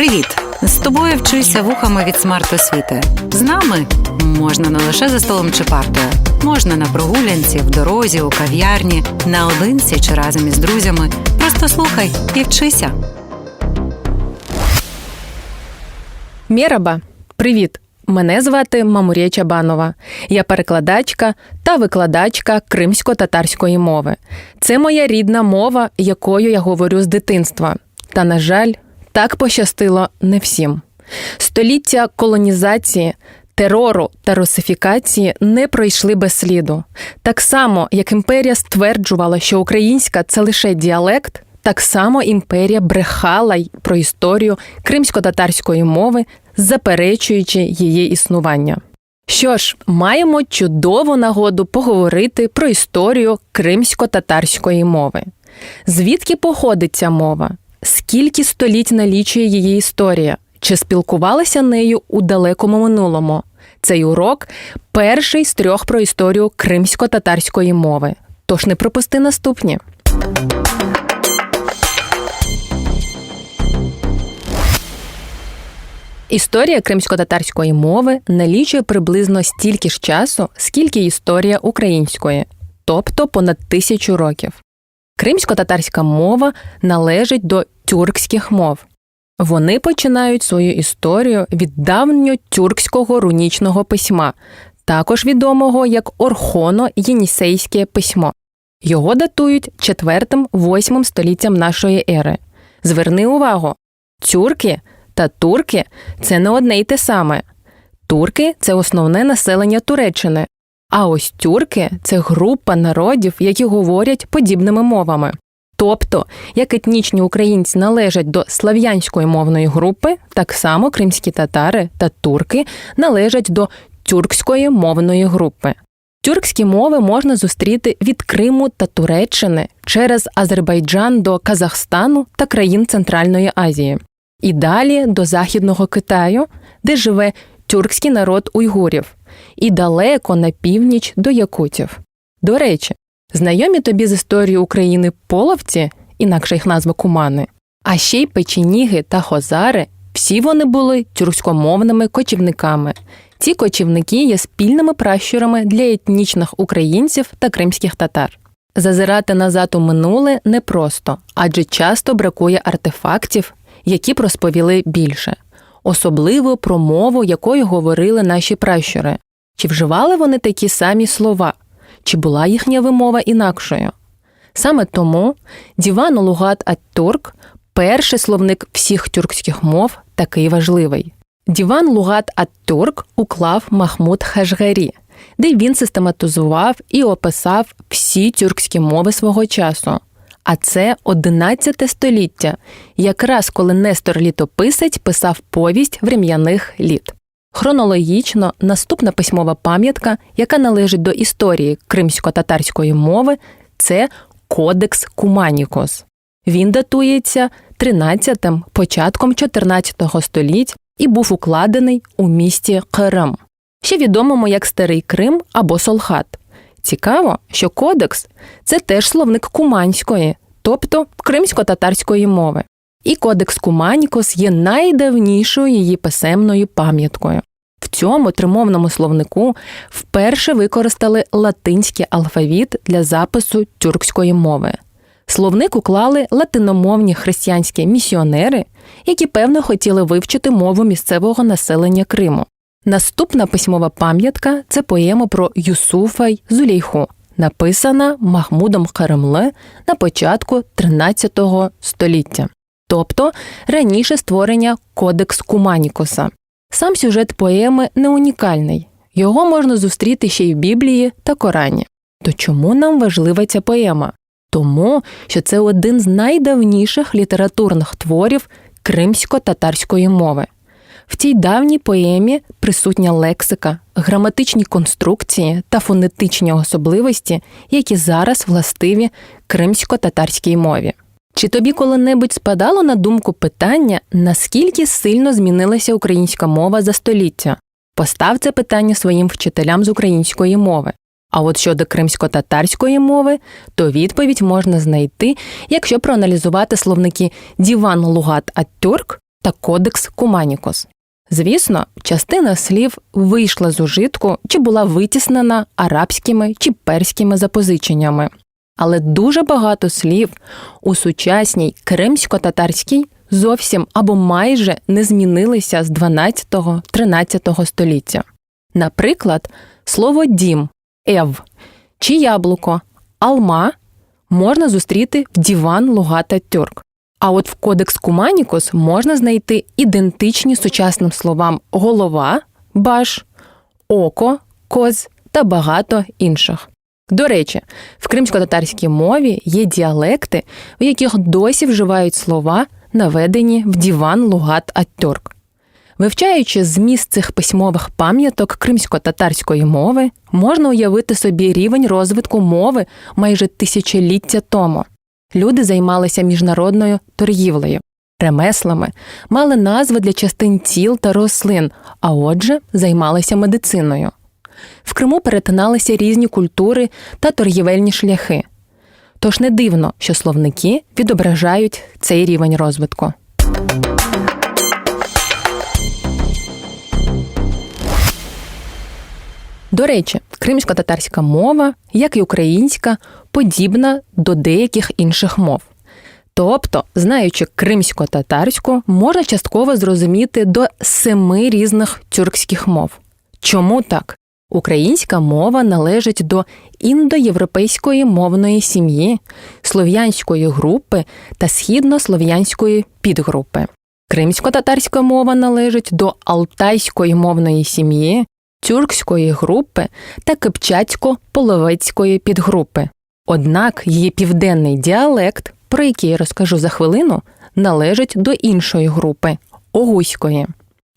Привіт! З тобою вчуся вухами від смарт-освіти. З нами можна не лише за столом чи партою, можна на прогулянці, в дорозі, у кав'ярні, наодинці чи разом із друзями. Просто слухай і вчися. Мєраба, привіт! Мене звати Мамурія Чабанова. Я перекладачка та викладачка кримсько-татарської мови. Це моя рідна мова, якою я говорю з дитинства. Та, на жаль, так пощастило не всім. Століття колонізації, терору та русифікації не пройшли без сліду. Так само, як імперія стверджувала, що українська це лише діалект, так само імперія брехала й про історію кримсько-татарської мови, заперечуючи її існування. Що ж, маємо чудову нагоду поговорити про історію кримсько-татарської мови. Звідки походить ця мова? Скільки століть налічує її історія? Чи спілкувалися нею у далекому минулому? Цей урок перший з трьох про історію кримсько-татарської мови. Тож не пропусти наступні. Історія кримсько-татарської мови налічує приблизно стільки ж часу, скільки історія української, тобто понад тисячу років. Кримсько-татарська мова належить до тюркських мов. Вони починають свою історію від давньотюркського рунічного письма, також відомого як Орхоно-Єнісейське письмо. Його датують 4-8 століттям нашої ери. Зверни увагу, тюрки та турки це не одне й те саме. Турки це основне населення Туреччини, а ось тюрки це група народів, які говорять подібними мовами. Тобто, як етнічні українці належать до слав'янської мовної групи, так само кримські татари та турки належать до тюркської мовної групи. Тюркські мови можна зустріти від Криму та Туреччини через Азербайджан до Казахстану та країн Центральної Азії, і далі до Західного Китаю, де живе тюркський народ уйгурів, і далеко на північ до якутів. До речі, знайомі тобі з історією України половці, інакше їх назва кумани, а ще й печеніги та хозари, всі вони були тюркськомовними кочівниками. Ці кочівники є спільними пращурами для етнічних українців та кримських татар. Зазирати назад у минуле непросто, адже часто бракує артефактів, які б розповіли більше, особливо про мову, якою говорили наші пращури. Чи вживали вони такі самі слова, чи була їхня вимова інакшою? Саме тому Діван Лугат Ат-Турк – перший словник всіх тюркських мов, такий важливий. Діван Лугат Ат-Турк уклав Махмуд Хашгарі, де він систематизував і описав всі тюркські мови свого часу. А це 11 століття, якраз коли Нестор Літописець писав повість врем'яних літ. Хронологічно наступна письмова пам'ятка, яка належить до історії кримсько-татарської мови, це Кодекс Куманікос. Він датується 13-м, початком 14 століть і був укладений у місті Керем, ще відомому як Старий Крим або Солхат. Цікаво, що кодекс це теж словник куманської, тобто кримсько-татарської мови. І кодекс Куманікос є найдавнішою її писемною пам'яткою. В цьому тримовному словнику вперше використали латинський алфавіт для запису тюркської мови. Словник уклали латиномовні християнські місіонери, які певно хотіли вивчити мову місцевого населення Криму. Наступна письмова пам'ятка це поема про Юсуфа й Зулейху, написана Махмудом Харемле на початку 13 століття, тобто раніше створення Кодекс Куманікоса. Сам сюжет поеми не унікальний, його можна зустріти ще й в Біблії та Корані. То чому нам важлива ця поема? Тому, що це один з найдавніших літературних творів кримсько-татарської мови. В цій давній поемі присутня лексика, граматичні конструкції та фонетичні особливості, які зараз властиві кримсько-татарській мові. Чи тобі коли-небудь спадало на думку питання, наскільки сильно змінилася українська мова за століття? Постав це питання своїм вчителям з української мови. А от щодо кримсько-татарської мови, то відповідь можна знайти, якщо проаналізувати словники Діван Лугат Аттюрк та Кодекс Куманікус. Звісно, частина слів вийшла з ужитку чи була витіснена арабськими чи перськими запозиченнями, але дуже багато слів у сучасній кримсько-татарській зовсім або майже не змінилися з 12-13 століття. Наприклад, слово дім, ев чи яблуко, алма можна зустріти в діван Лугата Тюрк. А от в Кодекс Куманікус можна знайти ідентичні сучасним словам голова, баш, око, коз та багато інших. До речі, в кримсько-татарській мові є діалекти, в яких досі вживають слова, наведені в діван Лугат Аттюрк. Вивчаючи зміст цих письмових пам'яток кримсько-татарської мови, можна уявити собі рівень розвитку мови майже тисячоліття тому. Люди займалися міжнародною торгівлею, ремеслами, мали назви для частин тіл та рослин, а отже, займалися медициною. В Криму перетиналися різні культури та торгівельні шляхи. Тож не дивно, що словники відображають цей рівень розвитку. До речі, кримсько-татарська мова, як і українська, подібна до деяких інших мов. Тобто, знаючи кримсько-татарську, можна частково зрозуміти до семи різних тюркських мов. Чому так? Українська мова належить до індоєвропейської мовної сім'ї, слов'янської групи та східнослов'янської підгрупи. Кримсько-татарська мова належить до алтайської мовної сім'ї, тюркської групи та кипчацько-половецької підгрупи. Однак її південний діалект, про який я розкажу за хвилину, належить до іншої групи огуської.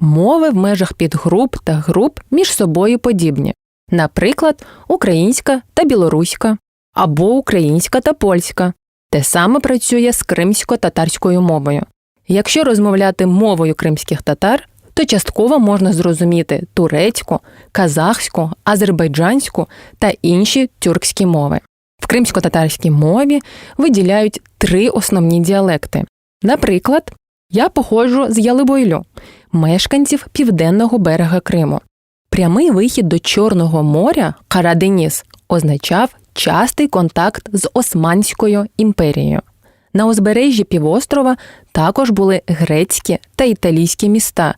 Мови в межах підгруп та груп між собою подібні, наприклад, українська та білоруська або українська та польська. Те саме працює з кримсько-татарською мовою. Якщо розмовляти мовою кримських татар, то частково можна зрозуміти турецьку, казахську, азербайджанську та інші тюркські мови. В кримсько-татарській мові виділяють три основні діалекти. Наприклад, я походжу з Ялибойлю, мешканців південного берега Криму. Прямий вихід до Чорного моря Караденіс означав частий контакт з Османською імперією. На узбережжі півострова також були грецькі та італійські міста,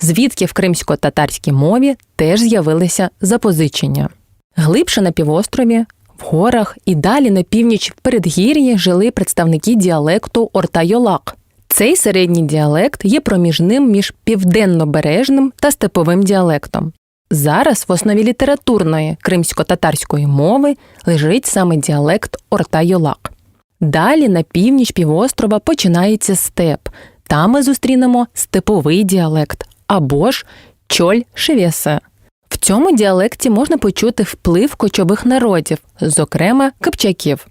звідки в кримсько-татарській мові теж з'явилися запозичення. Глибше на півострові, в горах і далі на північ в передгір'ї жили представники діалекту Ортайолак. Цей середній діалект є проміжним між південнобережним та степовим діалектом. Зараз в основі літературної кримсько-татарської мови лежить саме діалект Ортайолак. Далі на північ півострова починається степ. Там ми зустрінемо степовий діалект або ж чоль шевєсе. В цьому діалекті можна почути вплив кочових народів, зокрема кипчаків.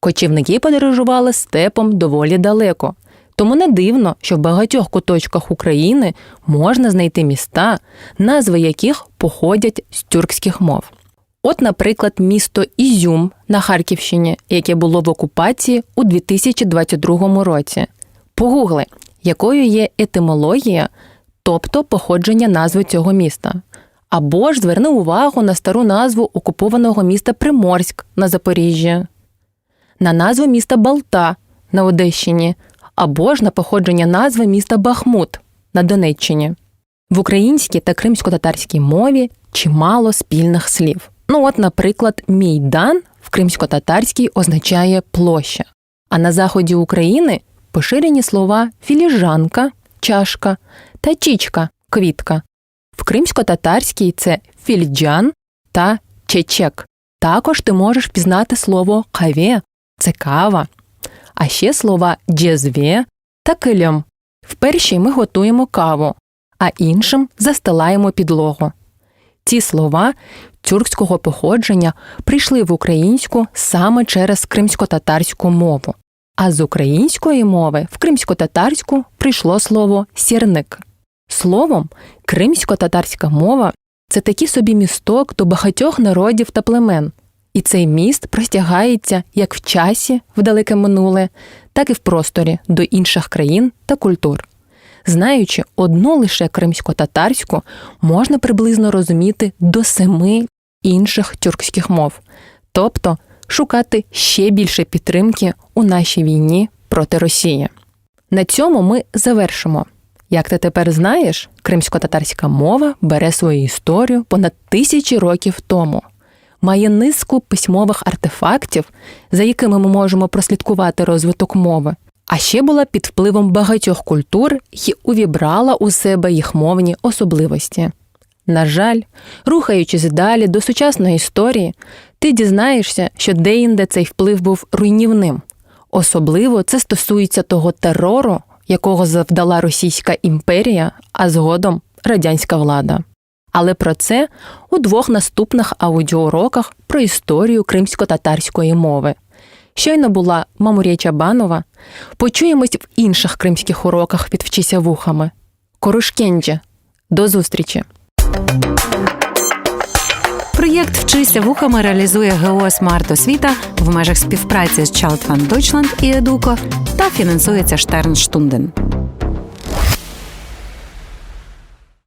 Кочівники подорожували степом доволі далеко. Тому не дивно, що в багатьох куточках України можна знайти міста, назви яких походять з тюркських мов. От, наприклад, місто Ізюм на Харківщині, яке було в окупації у 2022 році. Погугли, якою є етимологія, тобто походження назви цього міста. Або ж зверни увагу на стару назву окупованого міста Приморськ на Запоріжжі, на назву міста Балта на Одещині, або ж на походження назви міста Бахмут на Донеччині. В українській та кримсько-татарській мові чимало спільних слів. Ну, от, наприклад, мійдан в кримсько-татарській означає площа, а на заході України поширені слова філіжанка, чашка та чічка квітка. В кримсько-татарській це фільджан та чечек. Також ти можеш пізнати слово каве це кава, а ще слова джезвє та кильом. В першій ми готуємо каву, а іншим застилаємо підлогу. Ці слова тюркського походження прийшли в українську саме через кримсько-татарську мову, а з української мови в кримсько-татарську прийшло слово сірник. Словом, кримсько-татарська мова це такий собі місток до багатьох народів та племен, і цей міст простягається як в часі в далеке минуле, так і в просторі до інших країн та культур. Знаючи одну лише кримсько-татарську, можна приблизно розуміти до семи інших тюркських мов, тобто шукати ще більше підтримки у нашій війні проти Росії. На цьому ми завершимо. Як ти тепер знаєш, кримсько-татарська мова бере свою історію понад тисячі років тому, має низку письмових артефактів, за якими ми можемо прослідкувати розвиток мови, а ще була під впливом багатьох культур і увібрала у себе їх мовні особливості. На жаль, рухаючись далі до сучасної історії, ти дізнаєшся, що деінде цей вплив був руйнівним. Особливо це стосується того терору, якого завдала Російська імперія, а згодом радянська влада. Але про це у двох наступних аудіоуроках про історію кримсько-татарської мови. Щойно була Мамурія Чабанова. Почуємось в інших кримських уроках від «Вчися вухами. Корушкенджі. До зустрічі! Проєкт Вчися вухами реалізує ГО «Смарт Освіта в межах співпраці з Child Fund Deutschland і Educo та фінансується Штернштунден.